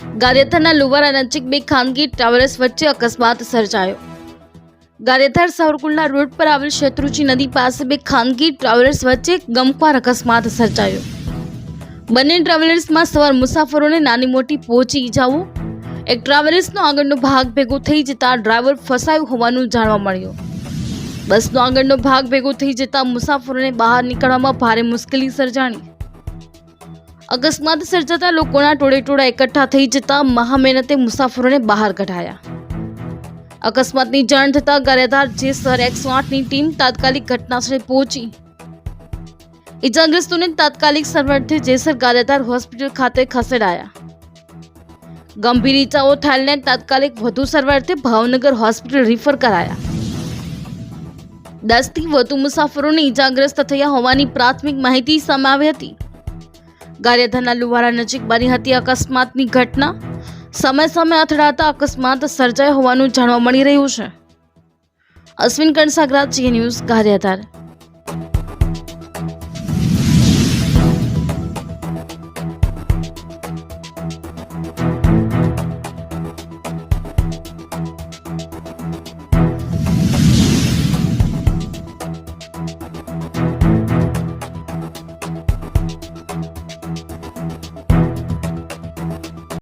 ગારિયાધારના લુવારા નજીક બે ખાનગી ટ્રાવેલર્સ વચ્ચે અકસ્માત સર્જાયો. ગારેથર સાવરકુંડલા રોડ પર આવેલ શત્રુજી નદી પાસે બે ખાનગી ટ્રાવેલર્સ વચ્ચે ગમખ્વાર અકસ્માત સર્જાયો. બંને ટ્રાવેલર્સમાં સવાર મુસાફરોને નાની મોટી પહોંચી ઈજાઓ. એક ટ્રાવેલર્સનો આગળનો ભાગ ભેગો થઈ જતા ડ્રાઈવર ફસાયો હોવાનું જાણવા મળ્યું. બસનો આગળનો ભાગ ભેગો થઈ જતા મુસાફરોને બહાર નીકળવામાં ભારે મુશ્કેલી સર્જાણી. અકસ્માત સર્જાતા લોકોના ટોળે ટોળા એકઠા થઈ જતા મહામહેનતે મુસાફરોને બહાર કઢાયા. અકસ્માતની જાણ થતાં જે જેસર એકસો આઠની ટીમ તાત્કાલિક ઘટનાસ્થળે પહોંચી. ઇજાગ્રસ્તોને તાત્કાલિક સારવારથી જેસર ગારિયાધાર હોસ્પિટલ ખાતે ખસેડાયા. ગંભીર ઇજાઓ થયેલને તાત્કાલિક વધુ સારવારથી ભાવનગર હોસ્પિટલ રિફર કરાયા. દસથી વધુ મુસાફરોને ઇજાગ્રસ્ત થયા હોવાની પ્રાથમિક માહિતી સામે આવી હતી. ગારિયાધારના લુવારા નજીક બની હતી અકસ્માતની ઘટના. સમય સમય અથડાતા અકસ્માત સર્જાય હોવાનું જાણવા મળી રહ્યું છે. અશ્વિન કણસાગરા જી ન્યૂઝ, ગારિયાધાર.